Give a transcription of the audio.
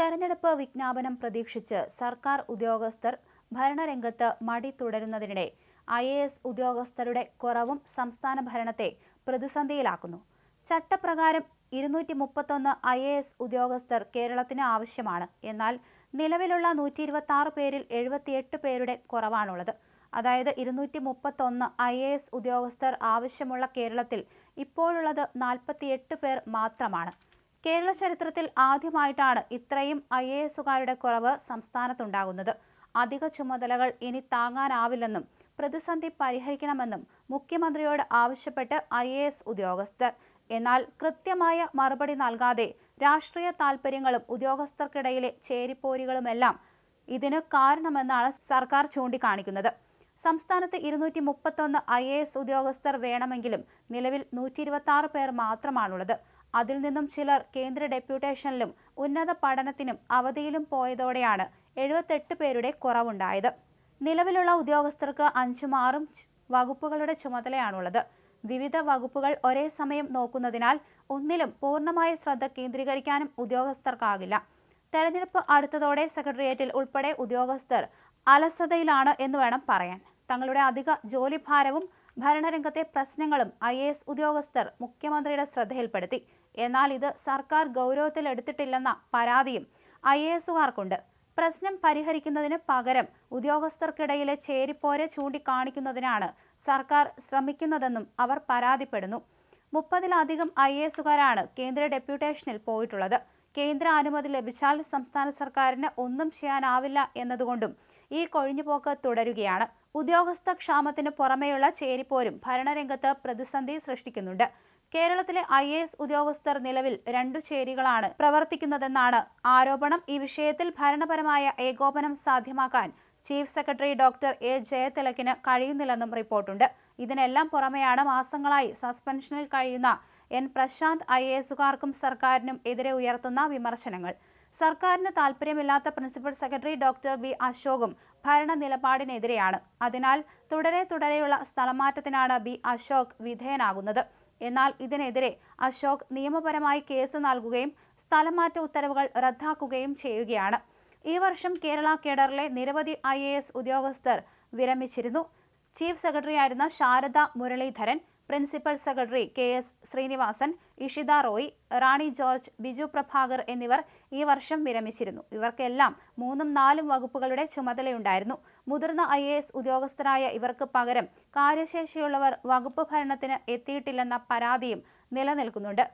തെരഞ്ഞെടുപ്പ് വിജ്ഞാപനം പ്രതീക്ഷിച്ച് സർക്കാർ ഉദ്യോഗസ്ഥർ ഭരണരംഗത്ത് മടി തുടരുന്നതിനിടെ ഐ എ എസ് ഉദ്യോഗസ്ഥരുടെ കുറവും സംസ്ഥാന ഭരണത്തെ പ്രതിസന്ധിയിലാക്കുന്നു. ചട്ടപ്രകാരം ഇരുന്നൂറ്റി മുപ്പത്തൊന്ന് ഐ എ എസ് ഉദ്യോഗസ്ഥർ കേരളത്തിന് ആവശ്യമാണ്. എന്നാൽ നിലവിലുള്ള നൂറ്റി ഇരുപത്തി ആറ് പേരിൽ എഴുപത്തിയെട്ട് പേരുടെ കുറവാണുള്ളത്. അതായത് ഇരുന്നൂറ്റി മുപ്പത്തൊന്ന് ഐ എ എസ് ഉദ്യോഗസ്ഥർ ആവശ്യമുള്ള കേരളത്തിൽ ഇപ്പോഴുള്ളത് നാൽപ്പത്തിയെട്ട് പേർ മാത്രമാണ്. കേരള ചരിത്രത്തിൽ ആദ്യമായിട്ടാണ് ഇത്രയും ഐ എ എസുകാരുടെ കുറവ് സംസ്ഥാനത്തുണ്ടാകുന്നത്. അധിക ചുമതലകൾ ഇനി താങ്ങാനാവില്ലെന്നും പ്രതിസന്ധി പരിഹരിക്കണമെന്നും മുഖ്യമന്ത്രിയോട് ആവശ്യപ്പെട്ട് ഐ എ എസ് ഉദ്യോഗസ്ഥർ. എന്നാൽ കൃത്യമായ മറുപടി നൽകാതെ രാഷ്ട്രീയ താൽപ്പര്യങ്ങളും ഉദ്യോഗസ്ഥർക്കിടയിലെ ചേരിപ്പോരുകളുമെല്ലാം ഇതിന് കാരണമെന്നാണ് സർക്കാർ ചൂണ്ടിക്കാണിക്കുന്നത്. സംസ്ഥാനത്ത് ഇരുന്നൂറ്റി മുപ്പത്തൊന്ന് ഐ എ എസ് ഉദ്യോഗസ്ഥർ വേണമെങ്കിലും നിലവിൽ നൂറ്റി ഇരുപത്തി ആറ് പേർ മാത്രമാണുള്ളത്. അതിൽ നിന്നും ചിലർ കേന്ദ്ര ഡെപ്യൂട്ടേഷനിലും ഉന്നത പഠനത്തിനും അവധിയിലും പോയതോടെയാണ് എഴുപത്തെട്ട് പേരുടെ കുറവുണ്ടായത്. നിലവിലുള്ള ഉദ്യോഗസ്ഥർക്ക് അഞ്ചും ആറും വകുപ്പുകളുടെ ചുമതലയാണുള്ളത്. വിവിധ വകുപ്പുകൾ ഒരേ സമയം നോക്കുന്നതിനാൽ ഒന്നിലും പൂർണമായ ശ്രദ്ധ കേന്ദ്രീകരിക്കാനും ഉദ്യോഗസ്ഥർക്കാകില്ല. തെരഞ്ഞെടുപ്പ് അടുത്തതോടെ സെക്രട്ടേറിയറ്റിൽ ഉൾപ്പെടെ ഉദ്യോഗസ്ഥർ അലസതയിലാണ് എന്ന് വേണം പറയാൻ. തങ്ങളുടെ അധിക ജോലിഭാരവും ഭരണരംഗത്തെ പ്രശ്നങ്ങളും ഐ എ എസ് ഉദ്യോഗസ്ഥർ മുഖ്യമന്ത്രിയുടെ ശ്രദ്ധയിൽപ്പെടുത്തി. എന്നാൽ ഇത് സർക്കാർ ഗൗരവത്തിൽ ഗൗരവത്തിലെടുത്തിട്ടില്ലെന്ന പരാതിയും ഐ എ എസുകാർക്കുണ്ട്. പ്രശ്നം പരിഹരിക്കുന്നതിന് പകരം ഉദ്യോഗസ്ഥർക്കിടയിലെ ചേരിപ്പോരെ ചൂണ്ടിക്കാണിക്കുന്നതിനാണ് സർക്കാർ ശ്രമിക്കുന്നതെന്നും അവർ പരാതിപ്പെടുന്നു. മുപ്പതിലധികം ഐ എ എസുകാരാണ് കേന്ദ്ര ഡെപ്യൂട്ടേഷനിൽ പോയിട്ടുള്ളത്. കേന്ദ്ര അനുമതി ലഭിച്ചാൽ സംസ്ഥാന സർക്കാരിന് ഒന്നും ചെയ്യാനാവില്ല എന്നതുകൊണ്ടും ഈ കൊഴിഞ്ഞുപോക്ക് തുടരുകയാണ്. ഉദ്യോഗസ്ഥ ക്ഷാമത്തിന് പുറമെയുള്ള ചേരിപ്പോരും ഭരണരംഗത്ത് പ്രതിസന്ധി സൃഷ്ടിക്കുന്നുണ്ട്. കേരളത്തിലെ ഐ എ എസ് ഉദ്യോഗസ്ഥർ നിലവിൽ രണ്ടു ചേരികളാണ് പ്രവർത്തിക്കുന്നതെന്നാണ് ആരോപണം. ഈ വിഷയത്തിൽ ഭരണപരമായ ഏകോപനം സാധ്യമാക്കാൻ ചീഫ് സെക്രട്ടറി ഡോക്ടർ എ ജയതിലകിന് കഴിയുന്നില്ലെന്നും റിപ്പോർട്ടുണ്ട്. ഇതിനെല്ലാം പുറമെയാണ് മാസങ്ങളായി സസ്പെൻഷനിൽ കഴിയുന്ന എൻ പ്രശാന്ത് ഐ എ എസുകാർക്കും സർക്കാരിനും എതിരെ ഉയർത്തുന്ന വിമർശനങ്ങൾ. സർക്കാരിന് താൽപ്പര്യമില്ലാത്ത പ്രിൻസിപ്പൽ സെക്രട്ടറി ഡോക്ടർ ബി അശോകും ഭരണ നിലപാടിനെതിരെയാണ്. അതിനാൽ തുടരെ തുടരെയുള്ള സ്ഥലമാറ്റത്തിനാണ് ബി അശോക് വിധേയനാകുന്നത്. എന്നാൽ ഇതിനെതിരെ അശോക് നിയമപരമായി കേസ് നൽകുകയും സ്ഥലമാറ്റ ഉത്തരവുകൾ റദ്ദാക്കുകയും ചെയ്യുകയാണ്. ഈ വർഷം കേരള കേഡറിലെ നിരവധി ഐ ഉദ്യോഗസ്ഥർ വിരമിച്ചിരുന്നു. ചീഫ് സെക്രട്ടറി സെക്രട്ടറിയായിരുന്ന Sharada Muraleedharan principal secretary K S Srinivasan Ishita Roy Rani George Biju Prabhakar എന്നിവർ ഈ വർഷം വിരമിച്ചിരുന്നു. ഇവർക്കെല്ലാം മൂന്നും നാലും വകുപ്പുകളുടെ ചുമതലയുണ്ടായിരുന്നു. മുതിർന്ന ഐ എ എസ് ഉദ്യോഗസ്ഥരായ ഇവർക്ക് പകരം കാര്യശേഷിയുള്ളവർ വകുപ്പ് ഭരണത്തിന് എത്തിയിട്ടില്ലെന്ന പരാതിയും നിലനിൽക്കുന്നുണ്ട്.